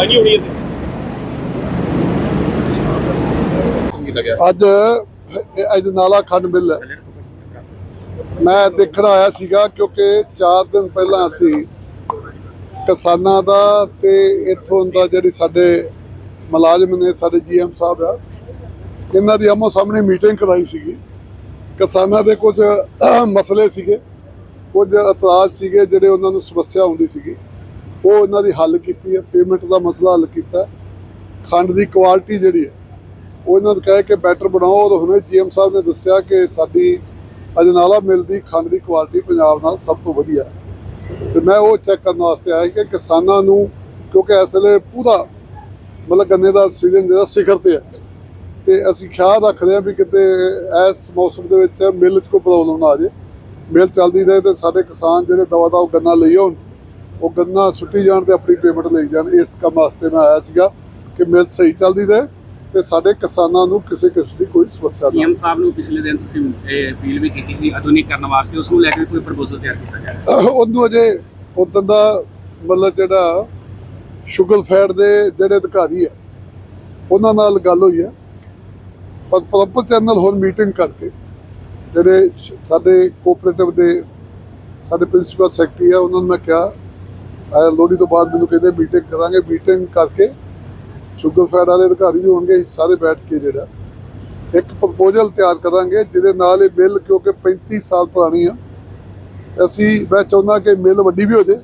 ਸੁਣਵਾਈ ਨਹੀਂ ਹੋਣੀ ਇੱਥੇ ਅੱਜ ਅੱਜ ਨਾਲਾ ਖੰਡ ਮਿਲ ਹੈ। ਮੈਂ ਦੇਖਣ ਆਇਆ ਸੀਗਾ ਕਿਉਂਕਿ 4 ਦਿਨ ਪਹਿਲਾਂ ਅਸੀਂ ਕਿਸਾਨਾਂ ਦਾ ਤੇ ਇੱਥੋਂ ਦਾ ਜਿਹੜੀ ਸਾਡੇ ਮੁਲਾਜ਼ਮ ਨੇ, ਸਾਡੇ ਜੀਐਮ ਸਾਹਿਬ ਆ, ਇਹਨਾਂ ਦੀ ਆਮੋ ਸਾਹਮਣੇ ਮੀਟਿੰਗ ਕਰਾਈ ਸੀਗੀ। ਕਿਸਾਨਾਂ ਦੇ ਕੁਝ ਮਸਲੇ ਸੀਗੇ, ਕੁਝ ਇਤਰਾਜ਼ ਸੀਗੇ ਜਿਹੜੇ ਉਹਨਾਂ ਨੂੰ ਸਮੱਸਿਆ ਹੁੰਦੀ ਸੀਗੀ। ਉਹ ਇਹਨਾਂ ਦੀ ਹੱਲ ਕੀਤੀ ਹੈ ਪੇਮੈਂਟ ਦਾ ਮਸਲਾ ਹੱਲ ਕੀਤਾ ਖੰਡ ਦੀ ਕੁਆਲਿਟੀ ਜਿਹੜੀ ਹੈ, ਉਹ ਇਹਨਾਂ ਨੂੰ ਕਹੇ ਕਿ ਬੈਟਰ ਬਣਾਓ। ਔਰ ਹੁਣੇ ਜੀਐਮ ਸਾਹਿਬ ਨੇ ਦੱਸਿਆ ਕਿ ਸਾਡੀ ਅਜਨਾਲਾ ਮਿਲ ਦੀ ਖੰਡ ਦੀ ਕੁਆਲਿਟੀ ਪੰਜਾਬ ਨਾਲ ਸਭ ਤੋਂ ਵਧੀਆ ਹੈ। ਤੇ ਮੈਂ ਉਹ ਚੈੱਕ ਕਰਨ ਵਾਸਤੇ ਆਇਆ ਕਿ ਕਿਸਾਨਾਂ ਨੂੰ, ਕਿਉਂਕਿ ਇਸ ਵੇਲੇ ਪੂਰਾ ਮਤਲਬ ਗੰਨੇ ਦਾ ਸੀਜ਼ਨ ਜਿਹੜਾ ਸਿਖਰ ਤੇ ਹੈ। ਤੇ ਅਸੀਂ ਖਿਆਲ ਰੱਖਦੇ ਹਾਂ ਵੀ ਕਿਤੇ ਇਸ ਮੌਸਮ ਦੇ ਵਿੱਚ ਮਿਲ 'ਚ ਕੋਈ ਪ੍ਰੋਬਲਮ ਨਾ ਆ ਜੇ ਮਿਲ ਚੱਲਦੀ ਰਹੇ ਤੇ ਸਾਡੇ ਕਿਸਾਨ ਜਿਹੜੇ ਦਵਾ ਦਵਾ ਗੰਨਾ ਲਈ ਆਉਣ ਉਹ ਗੰਨਾ ਸੁੱਟੀ ਜਾਣ ਤੇ ਆਪਣੀ ਪੇਮੈਂਟ ਲਈ ਜਾਣ। ਇਸ ਕੰਮ ਵਾਸਤੇ ਮੈਂ ਆਇਆ ਸੀਗਾ ਕਿ ਮਿਲ ਸਹੀ ਚੱਲਦੀ ਰਹੇ ਤੇ ਸਾਡੇ ਕਿਸਾਨਾਂ ਨੂੰ ਕਿਸੇ ਕਿਸਮ ਦੀ ਕੋਈ ਸਮੱਸਿਆ ਨਾ ਸੀਐਮ ਸਾਹਿਬ ਨੂੰ ਪਿਛਲੇ ਦਿਨ ਤੁਸੀਂ ਇਹ ਅਪੀਲ ਵੀ ਕੀਤੀ ਸੀ ਆਧੁਨਿਕ ਕਰਨ ਵਾਸਤੇ। ਉਸ ਨੂੰ ਲੈ ਕੇ ਕੋਈ ਪ੍ਰਪੋਜ਼ਲ ਤਿਆਰ ਕੀਤਾ ਜਾ ਰਿਹਾ ਹੈ। ਉਹਨੂੰ ਅਜੇ ਉਦੋਂ ਦਾ ਮਤਲਬ ਜਿਹੜਾ ਸ਼ੁਗਰ ਫੈਟ ਦੇ ਜਿਹੜੇ ਅਧਿਕਾਰੀ ਆ ਉਹਨਾਂ ਨਾਲ ਗੱਲ ਹੋਈ ਹੈ। ਪਰ ਪ੍ਰੋਪਰ ਚੈਨਲ ਹੁਣ ਮੀਟਿੰਗ ਕਰਕੇ ਜਿਹੜੇ ਸਾਡੇ ਕੋਆਪਰੇਟਿਵ ਦੇ ਸਾਡੇ ਪ੍ਰਿੰਸੀਪਲ ਸੈਕਟਰੀ ਆ ਉਹਨਾਂ ਨੂੰ ਮੈਂ ਕਿਹਾ ਲੋਹੜੀ ਤੋਂ ਬਾਅਦ ਮੈਨੂੰ ਕਹਿੰਦੇ ਮੀਟਿੰਗ ਕਰਾਂਗੇ ਮੀਟਿੰਗ ਕਰਕੇ ਸ਼ੂਗਰ ਫੈਡ ਵਾਲੇ ਅਧਿਕਾਰੀ ਵੀ ਹੋਣਗੇ ਸਾਰੇ ਬੈਠ ਕੇ ਜਿਹੜਾ ਇੱਕ ਪ੍ਰਪੋਜ਼ਲ ਤਿਆਰ ਕਰਾਂਗੇ, ਜਿਹਦੇ ਨਾਲ ਇਹ ਬਿੱਲ ਕਿਉਂਕਿ 35 ਸਾਲ ਪੁਰਾਣੀ ਆ ਅਸੀਂ, ਮੈਂ ਚਾਹੁੰਦਾ ਕਿ ਮਿਲ ਵੱਡੀ ਵੀ ਹੋ ਜੇ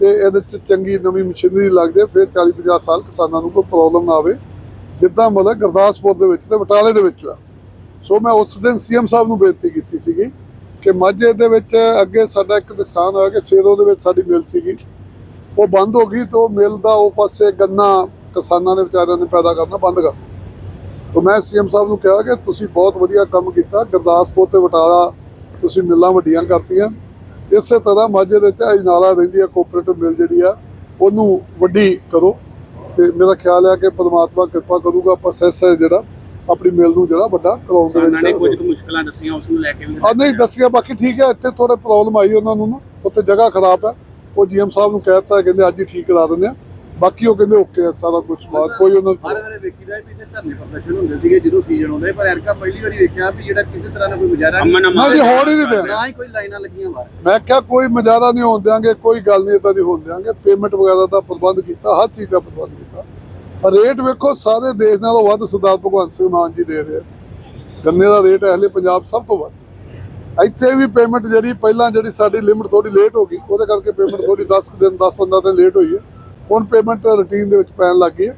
ਤੇ ਇਹਦੇ ਚ ਚੰਗੀ ਨਵੀਂ ਮਸ਼ੀਨਰੀ ਲੱਗ ਜਾਏ, ਫਿਰ 40 50 ਸਾਲ ਕਿਸਾਨਾਂ ਨੂੰ ਕੋਈ ਪ੍ਰੋਬਲਮ ਨਾ ਆਵੇ। ਜਿੱਦਾਂ ਮਤਲਬ ਗੁਰਦਾਸਪੁਰ ਦੇ ਵਿੱਚ ਤੇ ਬਟਾਲੇ ਦੇ ਵਿੱਚ ਆ। ਸੋ ਮੈਂ ਉਸ ਦਿਨ ਸੀਐਮ ਸਾਹਿਬ ਨੂੰ ਬੇਨਤੀ ਕੀਤੀ ਸੀਗੀ ਕਿ ਮਾਝੇ ਦੇ ਵਿੱਚ ਅੱਗੇ ਸਾਡਾ ਇੱਕ ਨੁਕਸਾਨ ਹੋਇਆ ਕਿ ਸੇਰੋ ਦੇ ਵਿੱਚ ਸਾਡੀ ਮਿਲ ਸੀਗੀ। ਉਹ ਬੰਦ ਹੋ ਗਈ ਤੇ ਉਹ ਮਿਲ ਦਾ ਉਹ ਪਾਸੇ ਗੰਨਾ ਕਿਸਾਨਾਂ ਦੇ ਵਿਚਾਰਿਆਂ ਨੇ ਪੈਦਾ ਕਰਨਾ ਬੰਦ ਕਰ ਤਾਂ ਮੈਂ ਸੀਐਮ ਸਾਹਿਬ ਨੂੰ ਕਿਹਾ ਕਿ ਤੁਸੀਂ ਬਹੁਤ ਵਧੀਆ ਕੰਮ ਕੀਤਾ, ਗੁਰਦਾਸਪੁਰ ਤੇ ਬਟਾਲਾ ਤੁਸੀਂ ਮਿੱਲਾਂ ਵੱਡੀਆਂ ਕਰਤੀਆਂ। ਇਸੇ ਤਰ੍ਹਾਂ ਮਾਝੇ ਦੇ ਵਿੱਚ ਅਜਨਾਲਾ ਰਹਿੰਦੀ ਆ ਕੋਆਪਰੇਟਿਵ ਮਿਲ ਜਿਹੜੀ ਆ, ਉਹਨੂੰ ਵੱਡੀ ਕਰੋ। ਤੇ ਮੇਰਾ ਖਿਆਲ ਹੈ ਕਿ ਪਰਮਾਤਮਾ ਕਿਰਪਾ ਕਰੂਗਾ ਪ੍ਰੋਸੈਸ ਹੈ ਜਿਹੜਾ ਆਪਣੀ ਮਿਲ ਨੂੰ ਜਿਹੜਾ ਵੱਡਾ ਕਰਾਉਣ ਦੇ ਕਿਸਾਨਾਂ ਨੇ ਕੁਝ ਵਿੱਚ ਮੁਸ਼ਕਲਾਂ ਦੱਸੀਆਂ ਉਸ ਨੂੰ ਲੈ ਕੇ ਵੀ ਆ ਨਹੀਂ ਦੱਸਿਆ ਬਾਕੀ ਠੀਕ ਹੈ ਇੱਥੇ ਥੋੜਾ ਪ੍ਰੋਬਲਮ ਆਈ ਉਹਨਾਂ ਨੂੰ ਨਾ ਉੱਥੇ ਜਗ੍ਹਾ ਖਰਾਬ ਹੈ। ਉਹ ਜੀਐਮ ਸਾਹਿਬ ਨੂੰ ਕਹਿ ਦਿੱਤਾ ਕਹਿੰਦੇ ਅੱਜ ਹੀ ਠੀਕ ਕਰਾ ਦਿੰਦੇ ਆ। ਬਾਕੀ ਉਹ ਕਹਿੰਦੇ ਓਕੇ ਆ ਸਾਰਾ ਕੁਝ ਬਾਤ ਕੋਈ ਉਹਨਾਂ ਹਰ ਨੂੰ ਵੇਲੇ ਵੇਖੀ ਦਾ ਵੀ ਇੱਥੇ ਧਰਨੇ ਪ੍ਰਦਰਸ਼ਨ ਹੁੰਦੇ ਸੀਗੇ ਜਦੋਂ ਸੀਜ਼ਨ ਆਉਂਦਾ ਸੀ, ਪਰ ਐਰਕਾ ਪਹਿਲੀ ਵਾਰੀ ਵੇਖਿਆ ਵੀ ਜਿਹੜਾ ਕਿਸੇ ਤਰ੍ਹਾਂ ਦਾ ਕੋਈ ਅਮਨ ਨਹੀਂ। ਮੈਂ ਜੀ ਹੋਣ ਹੀ ਨਹੀਂ ਦੇਣਾ। ਨਾ ਹੀ ਕੋਈ ਲਾਈਨਾਂ ਲੱਗੀਆਂ ਬਾਹਰ। ਮੈਂ ਕਿਹਾ ਕੋਈ ਮਜਾਦਾ ਨਹੀਂ ਹੋਣ ਦਿਆਂਗੇ ਕੋਈ ਗੱਲ ਨਹੀਂ ਇਦਾਂ ਦੀ ਹੋਣ ਦਿਆਂਗੇ। ਪੇਮੈਂਟ ਵਗੈਰਾ ਦਾ ਪ੍ਰਬੰਧ ਕੀਤਾ ਹਰ ਚੀਜ਼ ਦਾ ਪ੍ਰਬੰਧ ਕੀਤਾ। ਰੇਟ ਵੇਖੋ, ਸਾਰੇ ਦੇਸ਼ ਨਾਲੋਂ ਵੱਧ ਸਰਦਾਰ ਭਗਵੰਤ ਸਿੰਘ ਮਾਨ ਜੀ ਦੇ ਰਹੇ ਗੰਨੇ ਦਾ ਰੇਟ ਹਲੇ ਪੰਜਾਬ ਸਭ ਤੋਂ ਵੱਧ। ਇੱਥੇ ਵੀ ਪੇਮੈਂਟ ਜਿਹੜੀ ਪਹਿਲਾਂ ਜਿਹੜੀ ਸਾਡੀ ਲਿਮਟ ਥੋੜੀ ਲੇਟ ਹੋ ਗਈ, ਉਹਦੇ ਕਰਕੇ ਪੇਮੈਂਟ ਥੋੜੀ 10 ਦਿਨ 10 15 ਦਿਨ ਲੇਟ ਹੋਈ ਹੈ। ਹੁਣ ਪੇਮੈਂਟ ਰੁਟੀਨ ਦੇ ਵਿੱਚ ਪੈਣ ਲੱਗ ਗਈ ਹੈ।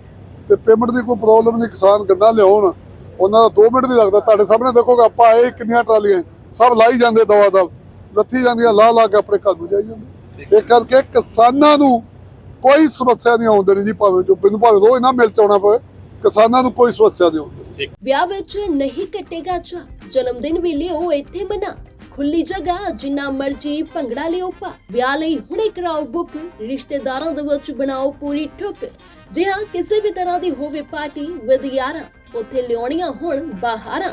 ਤੇ ਪੇਮੈਂਟ ਦੀ ਕੋਈ ਪ੍ਰੋਬਲਮ ਨਹੀਂ, ਕਿਸਾਨ ਗੰਨਾ ਲਿਆਉਣ, ਉਹਨਾਂ ਦਾ 2 ਮਿੰਟ ਨਹੀਂ ਲੱਗਦਾ। ਤੁਹਾਡੇ ਸਾਹਮਣੇ ਦੇਖੋਗੇ, ਆਪਾਂ ਆਏ ਕਿੰਨੀਆਂ ਟਰਾਲੀਆਂ, ਸਭ ਲਾਈ ਜਾਂਦੇ ਦਵਾ ਦਵ। ਲੱਥੀ ਜਾਂਦੀਆਂ, ਲਾ ਲਾ ਕੇ ਆਪਣੇ ਘਰ ਨੂੰ ਜਾਈ ਜਾਂਦੇ। ਇਹ ਕਰਕੇ ਕਿਸਾਨਾਂ ਨੂੰ ਕੋਈ ਸਮੱਸਿਆ ਨਹੀਂ ਆਉਣ ਦੇਣੀ ਜੀ ਭਾਵੇਂ ਜੋ ਬਿਨ ਭਾਵੇਂ ਰੋਜ਼ ਨਾ ਮਿਲ ਚਾਉਣਾ ਪਵੇ ਕਿਸਾਨਾਂ ਨੂੰ ਕੋਈ ਸਮੱਸਿਆ ਨਹੀਂ ਆਉਣ ਦੇਣੀ ਵਿਆਹ ਵਿੱਚ ਨਹੀਂ ਕੱਟੇਗਾ ਚਾ ਜਨਮ ਦਿਨ ਵੀ ਲਿਓ ਇੱਥੇ ਮਨਾ। ਖੁੱਲੀ ਜਗ੍ਹਾ ਜਿੰਨਾ ਮਰਜ਼ੀ ਭੰਗੜਾ ਲਿਓ ਪਾ ਵਿਆਹ ਲਈ ਹੁਣੇ ਕਰਾਓ ਬੁੱਕ ਰਿਸ਼ਤੇਦਾਰਾਂ ਦੇ ਵਿੱਚ ਬਣਾਓ ਪੂਰੀ ਠੁੱਕ। ਜੇ ਹਾਂ ਕਿਸੇ ਵੀ ਤਰ੍ਹਾਂ ਦੀ ਹੋਵੇ ਪਾਰਟੀ ਵਿਦ ਯਾਰਾਂ ਉੱਥੇ ਲਿਆਉਣੀਆਂ ਹੁਣ ਬਾਹਰਾਂ